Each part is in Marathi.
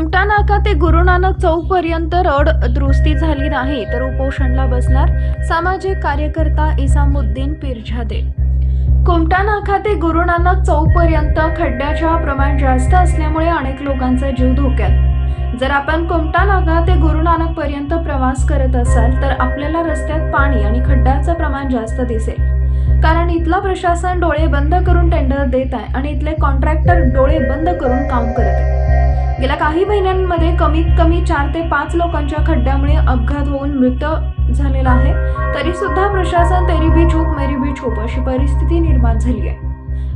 ते गुरु नानक चौक पर्यंत रड दुरुस्ती झाली नाही तर उपोषणला बसणार सामाजिक कार्यकर्ता इसामुद्दीन पिरझादे. कुमटा नाका ते गुरु नानक चौक पर्यंत खड्ड्याच्या प्रमाण जास्त असल्यामुळे अनेक लोकांचा जीव धोक्यात. जर आपण कुमटा नाका ते गुरु नानक पर्यंत प्रवास करत असाल तर आपल्याला रस्त्यात पाणी आणि खड्ड्याचं प्रमाण जास्त दिसेल. कारण इथलं प्रशासन डोळे बंद करून टेंडर देत आहे आणि इथले कॉन्ट्रॅक्टर डोळे बंद करून काम करत आहे. गेल्या काही महिन्यांमध्ये कमीत कमी चार ते पाच लोकांच्या खड्ड्यामुळे अपघात होऊन मृत्यू झालेला आहे. तरी सुद्धा प्रशासन तेरी भी चूप मेरी भी चूप अशी परिस्थिती निर्माण झाली आहे.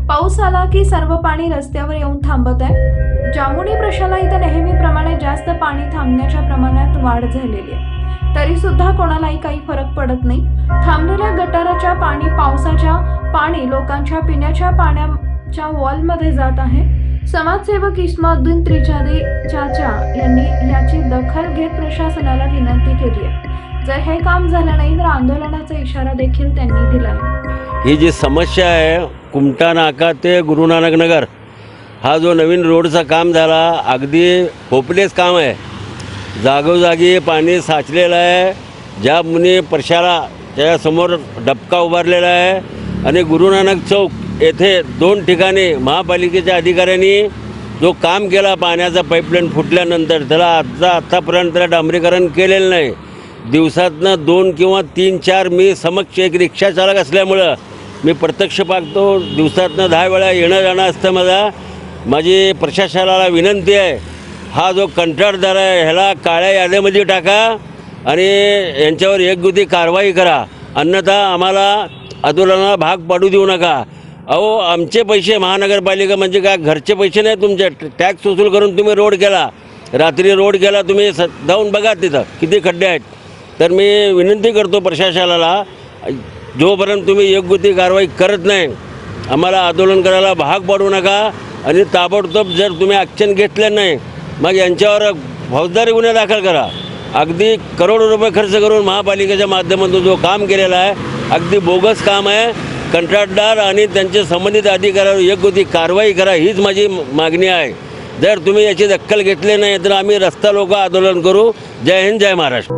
पाऊस आला की सर्व पाणी रस्त्यावर येऊन थांबत आहे. जामुनी प्रशाला इथं नेहमीप्रमाणे जास्त पाणी थांबण्याच्या प्रमाणात वाढ झालेली आहे. तरी सुद्धा कोणालाही काही फरक पडत नाही. थांबलेल्या गटाराच्या पाणी पावसाच्या पाणी लोकांच्या पिण्याच्या पाण्याच्या वॉलमध्ये जात आहे. समाजसेवक इस्माउद्दीन त्रिजादे चाचा यांनी याची दखल घेत प्रशासनाला विनंती केली आहे. जर हे काम झालं नाही तर आंदोलनाचा इशारा देखील त्यांनी दिला आहे. ही जी समस्या आहे कुमटा नाका ते गुरुनानक नगर हा जो नवीन रोडचा काम झाला अगदी होपलेस काम आहे. जागोजागी पाणी साचलेलं आहे. ज्या मुनी परशाला त्याच्यासमोर डबका उभारलेला आहे आणि गुरुनानक चौक येथे दोन ठिकाणी महापालिकेच्या अधिकाऱ्यांनी जो काम केला पाण्याचा पाईपलाईन फुटल्यानंतर त्याला आजचा आत्तापर्यंत त्याला डांबरीकरण केलेलं नाही. दिवसातनं दोन किंवा तीन चार मी समक्ष एक रिक्षा चालक असल्यामुळं मी प्रत्यक्ष पाहतो दिवसातनं दहा वेळा येणं जाणं असतं माझा. माझी प्रशासनाला विनंती आहे हा जो कंत्राटदार आहे ह्याला काळ्या याद्यामध्ये टाका आणि यांच्यावर एकगुती कारवाई करा. अन्यथा आम्हाला आंदोलनाला भाग पाडू देऊ नका. अहो आमचे पैसे महानगरपालिका म्हणजे काय? घरचे पैसे नाही तुमचे. टॅक्स वसूल करून तुम्ही रोड केला. रात्री रोड केला तुम्ही स जाऊन बघा तिथं किती खड्डे आहेत. तर मी विनंती करतो प्रशासनाला जोपर्यंत तुम्ही योग्य ती कारवाई करत नाही आम्हाला आंदोलन करायला भाग पाडू नका. आणि ताबडतोब जर तुम्ही ॲक्शन घेतलं नाही मग यांच्यावर फौजदारी गुन्हे दाखल करा. अगदी करोडो रुपये खर्च करून महापालिकेच्या माध्यमातून जो काम केलेला आहे अगदी बोगस काम आहे. कंत्राटदार आणि त्यांचे संबंधित अधिकाऱ्यावर योग्य ती कारवाई करा हीच माझी मागणी आहे. जर तुम्ही याची दखल घेतली नाही तर आम्ही रस्ता लोक आंदोलन करू. जय हिंद जय महाराष्ट्र.